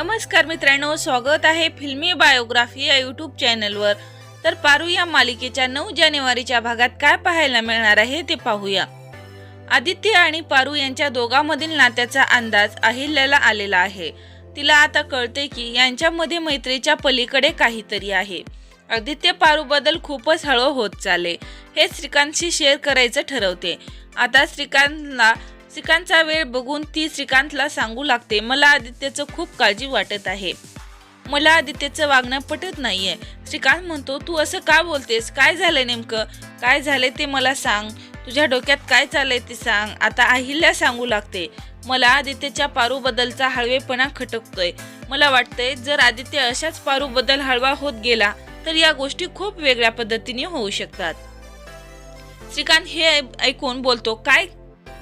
नमस्कार मित्रांनो स्वागत आहे फिल्मी बायोग्राफी या यूट्यूब चॅनलवर. तर पारू या मालिकेच्या नऊ जानेवारीच्या भागात काय पाहायला मिळणार आहे ते पाहूया. आदित्य आणि पारू यांच्या दोघांमधील नात्याचा अंदाज अहिल्याला आलेला आहे. तिला आता कळते की यांच्यामध्ये मैत्रीच्या पलीकडे काहीतरी आहे. आदित्य पारूबद्दल खूपच हळू होत चालले. हे श्रीकांतशी शेअर करायचं ठरवते. आता श्रीकांतला श्रीकांतचा वेळ बघून ती श्रीकांतला सांगू लागते मला आदित्यचं खूप काळजी वाटत आहे. मला आदित्यचं वागणं पटत नाहीये. श्रीकांत म्हणतो तू असं का बोलतेस? काय झालंय नेमकं? काय झालंय ते मला सांग. तुझ्या डोक्यात काय चाललंय ते सांग. आता अहिल्या सांगू लागते मला आदित्यच्या पारूबद्दलचा हळवेपणा खटकतोय. मला वाटतंय जर आदित्य अशाच पारूबद्दल हळवा होत गेला तर या गोष्टी खूप वेगळ्या पद्धतीने होऊ शकतात. श्रीकांत हे ऐ- ऐकून बोलतो काय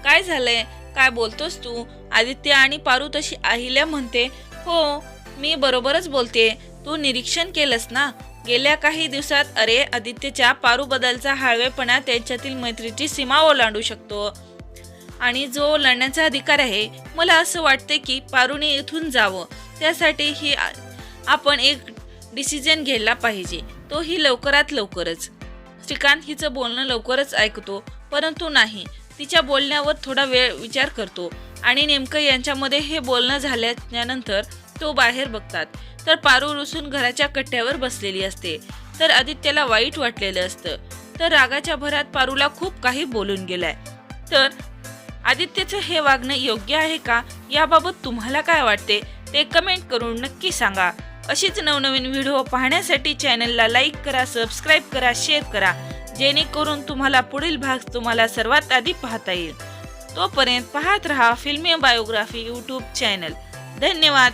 काय झालंय? काय बोलतोस तू? आदित्य आणि पारू तशी अहिल्या म्हणते हो मी बरोबरच बोलते. तू निरीक्षण केलंस ना? गेल्या काही दिवसात अरे आदित्यच्या पारू बदलचा हळवेपणा त्यांच्यातील मैत्रीची सीमा ओलांडू शकतो. आणि जो लढण्याचा अधिकार आहे मला असं वाटते की पारूने इथून जावं. त्यासाठी ही आपण एक डिसिजन घ्यायला पाहिजे. तो ही लवकरात लवकरच. श्रीकांत हिचं बोलणं लवकरच ऐकतो परंतु नाही. तिच्या बोलण्यावर थोडा वेळ विचार करतो आणि नेमकं यांच्यामध्ये हे बोलणं झाल्यानंतर तो बाहेर बघतात. तर पारू रुसून घराच्या कट्ट्यावर बसलेली असते. तर आदित्यला वाईट वाटलेलं असतं. तर रागाच्या भरात पारूला खूप काही बोलून गेलाय. तर आदित्यचं हे वागणं योग्य आहे का? याबाबत तुम्हाला काय वाटते? ते कमेंट करून नक्की सांगा. अशीच नवनवीन व्हिडिओ पाहण्यासाठी चॅनलला लाईक करा सबस्क्राईब करा शेअर करा. जेणेकरून तुम्हाला पुढील भाग तुम्हाला सर्वात आधी पाहता येईल. तोपर्यंत पाहत रहा फिल्मी बायोग्राफी यूट्यूब चॅनल धन्यवाद.